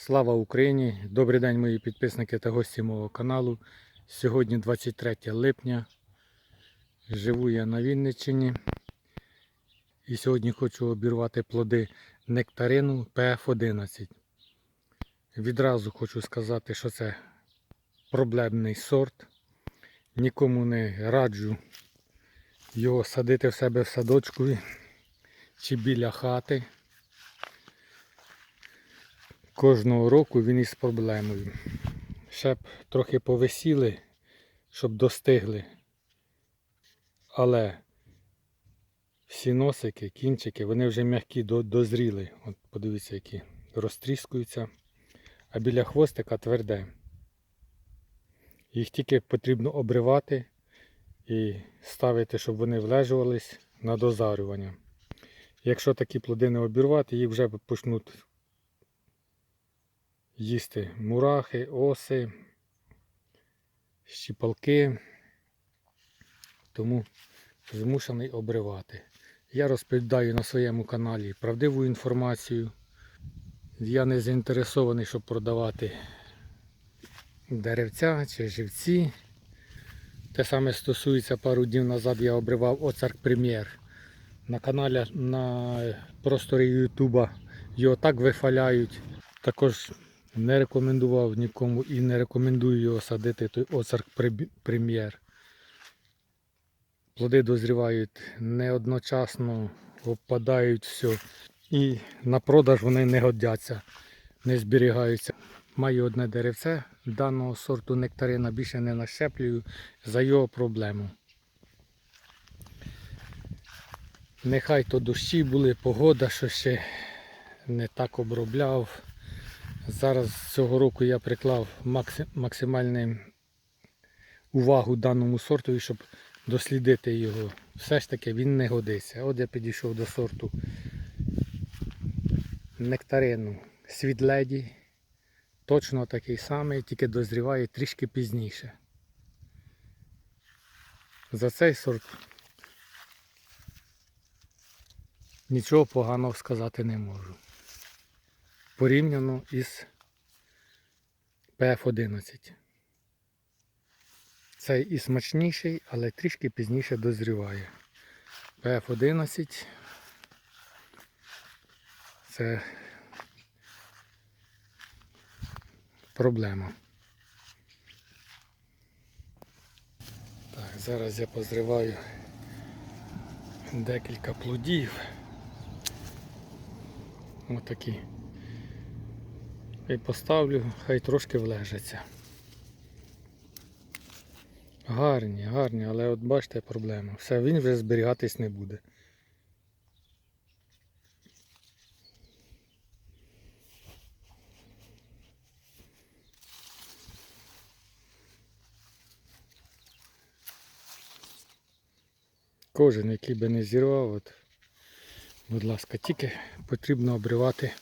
Слава Україні! Добрий день, мої підписники та гості мого каналу. Сьогодні 23 липня. Живу я на Вінниччині. І сьогодні хочу обірвати плоди нектарину PF11. Відразу хочу сказати, що це проблемний сорт. Нікому не раджу його садити в себе в садочку чи біля хати. Кожного року він із проблемою. Ще б трохи повисіли, щоб достигли. Але всі носики, кінчики, вони вже м'які дозріли. От подивіться, які розтріскуються. А біля хвостика тверде. Їх тільки потрібно обривати і ставити, щоб вони влежувались на дозарювання. Якщо такі плоди не обірвати, їх вже почнуть їсти мурахи, оси, щіпалки, тому змушений обривати. Я розповідаю на своєму каналі правдиву інформацію. Я не заінтересований, щоб продавати деревця чи живці. Те саме стосується пару днів назад я обривав Оцарк Прем'єр. На каналі на просторі Ютуба його так вихваляють. Також не рекомендував нікому і не рекомендую його садити той оцарк прем'єр. Плоди дозрівають не одночасно, опадають все. І на продаж вони не годяться, не зберігаються. Маю одне деревце даного сорту нектарина, більше не нащеплюю за його проблему. Нехай то дощі були, погода, що ще не так обробляв. Зараз цього року я приклав макси- максимальну увагу даному сорту, щоб дослідити його. Все ж таки він не годиться. От я підійшов до сорту нектарину світледі. Точно такий самий, тільки дозріває трішки пізніше. За цей сорт нічого поганого сказати не можу порівняно із PF11. Цей і смачніший, але трішки пізніше дозріває. PF11 це проблема. Так, зараз я позриваю декілька плодів. Отакі. І поставлю, хай трошки влежаться. Гарні, гарні, але от бачите проблема. Все, він вже зберігатись не буде. Кожен, який би не зірвав, от, будь ласка, тільки потрібно обривати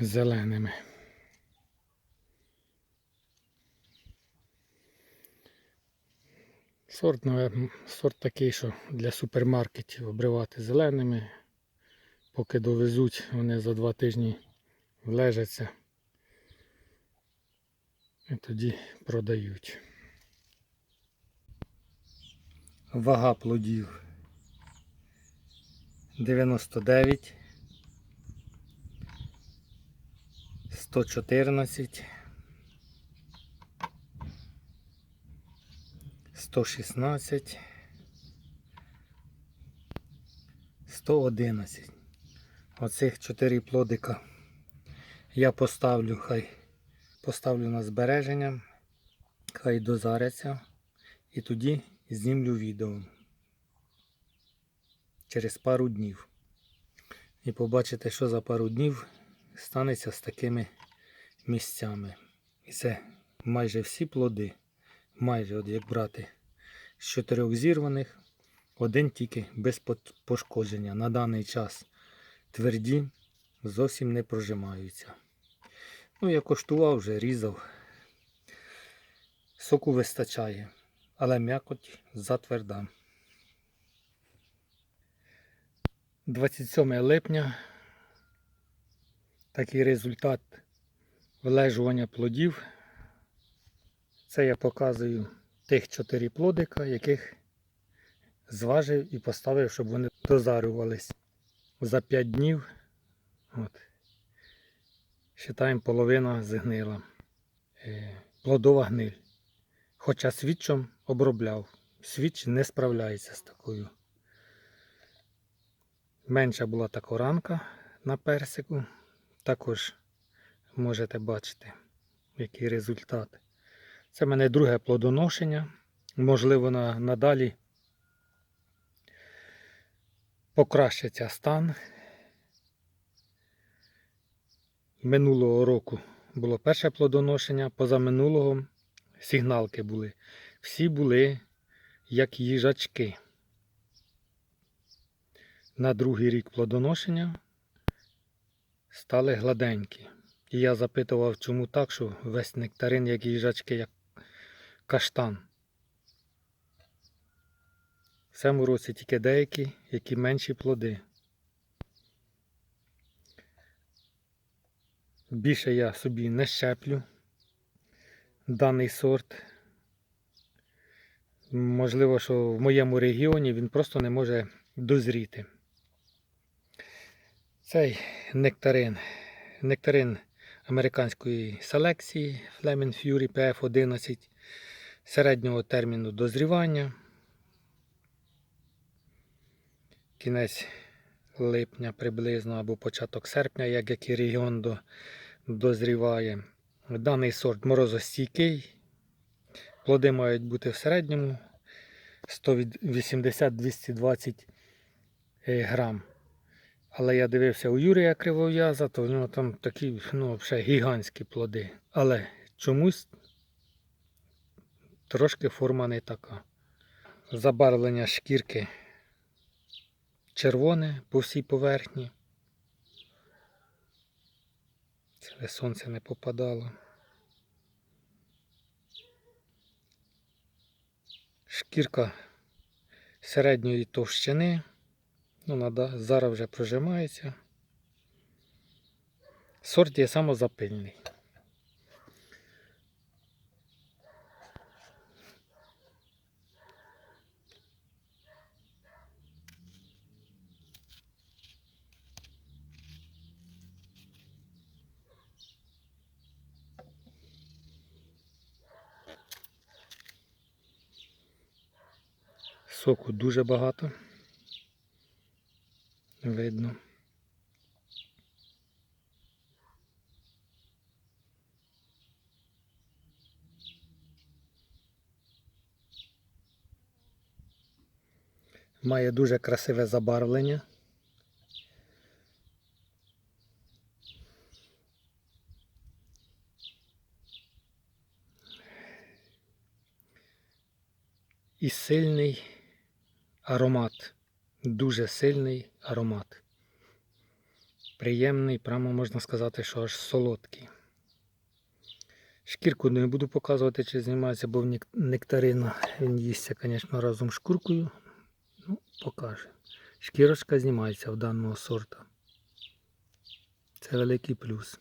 зеленими. Сорт, навер- сорт такий, що для супермаркетів обривати зеленими. Поки довезуть, вони за два тижні влежаться. І тоді продають. Вага плодів 99. 114, 116, 111. Оцих 4 плодика я поставлю, хай поставлю на збереження, хай дозаряться і тоді знімлю відео через пару днів. І побачите, що за пару днів станеться з такими місцями. І це майже всі плоди, майже от як брати з чотирьох зірваних, один тільки без пошкодження. На даний час тверді зовсім не прожимаються. Ну, я коштував вже, різав. Соку вистачає, але м'якоть затверда. 27 липня Такий результат вилежування плодів. Це я показую тих чотири плодика, яких зважив і поставив, щоб вони дозарювались за 5 днів. От. Считаємо, половина згнила. Е, Плодова гниль. Хоча свідчом обробляв. Свідч не справляється з такою. Менша була та коранка на персику. Також можете бачити, який результат. Це в мене друге плодоношення. Можливо, на, надалі покращиться стан. Минулого року було перше плодоношення, позаминулого сигналки були. Всі були як їжачки. На другий рік плодоношення стали гладенькі. І я запитував, чому так, що весь нектарин, як їжачки, як каштан. В цьому році тільки деякі, які менші плоди. Більше я собі не щеплю даний сорт. Можливо, що в моєму регіоні він просто не може дозріти. Цей нектарин. Нектарин американської селекції Fleming Fury PF11 середнього терміну дозрівання. Кінець липня приблизно або початок серпня, як який регіон до, дозріває. Даний сорт морозостійкий. Плоди мають бути в середньому 180-220 грам. Але я дивився у Юрія Кривов'яза, то в нього там такі ну, взагалі гігантські плоди. Але чомусь трошки форма не така. Забарвлення шкірки червоне по всій поверхні. Це сонце не попадало. Шкірка середньої товщини. Ну, надо, зараз вже прожимається. Сорт є самозапильний. Соку дуже багато. Видно. Має дуже красиве забарвлення. І сильний аромат. Дуже сильний аромат. Приємний, прямо можна сказати, що аж солодкий. Шкірку не буду показувати, чи знімається, бо в нек- нектарина він їсться, звісно, разом з шкуркою. Ну, покаже. Шкірочка знімається в даного сорта. Це великий плюс.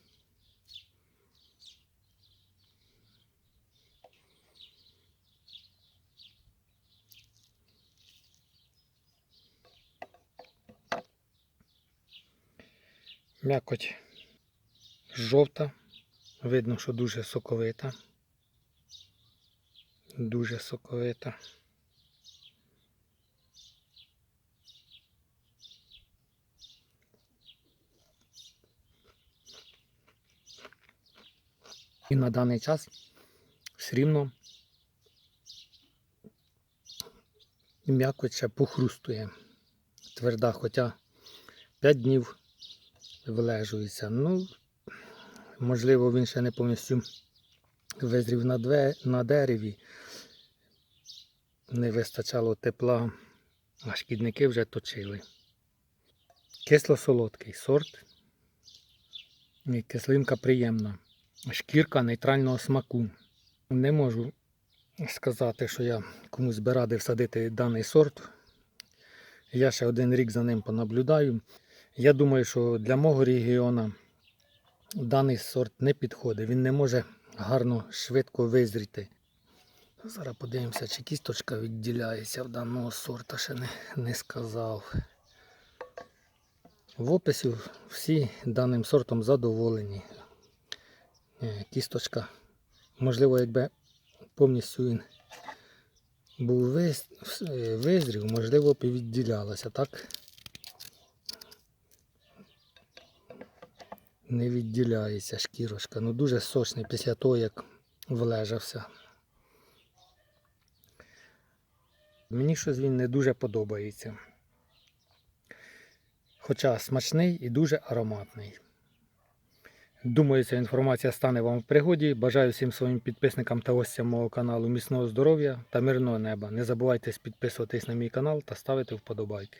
М'якоть жовта. Видно, що дуже соковита. Дуже соковита. І на даний час все рівно м'якоть ще похрустує. Тверда, хоча 5 днів вилежується. Ну, можливо, він ще не повністю визрів на, две, на дереві. Не вистачало тепла, а шкідники вже точили. Кисло-солодкий сорт. Кислинка приємна. Шкірка нейтрального смаку. Не можу сказати, що я комусь би радив садити даний сорт. Я ще один рік за ним понаблюдаю. Я думаю, що для мого регіону даний сорт не підходить. Він не може гарно швидко визріти. Зараз подивимося, чи кісточка відділяється в даного сорта, ще не, не сказав. В описі всі даним сортом задоволені. Е, Кісточка, можливо, якби повністю він був визрів, можливо, б і відділялася, так? Не відділяється шкірочка. Ну дуже сочний після того, як влежався. Мені щось він не дуже подобається. Хоча смачний і дуже ароматний. Думаю, ця інформація стане вам в пригоді. Бажаю всім своїм підписникам та гостям мого каналу міцного здоров'я та мирного неба. Не забувайте підписуватись на мій канал та ставити вподобайки.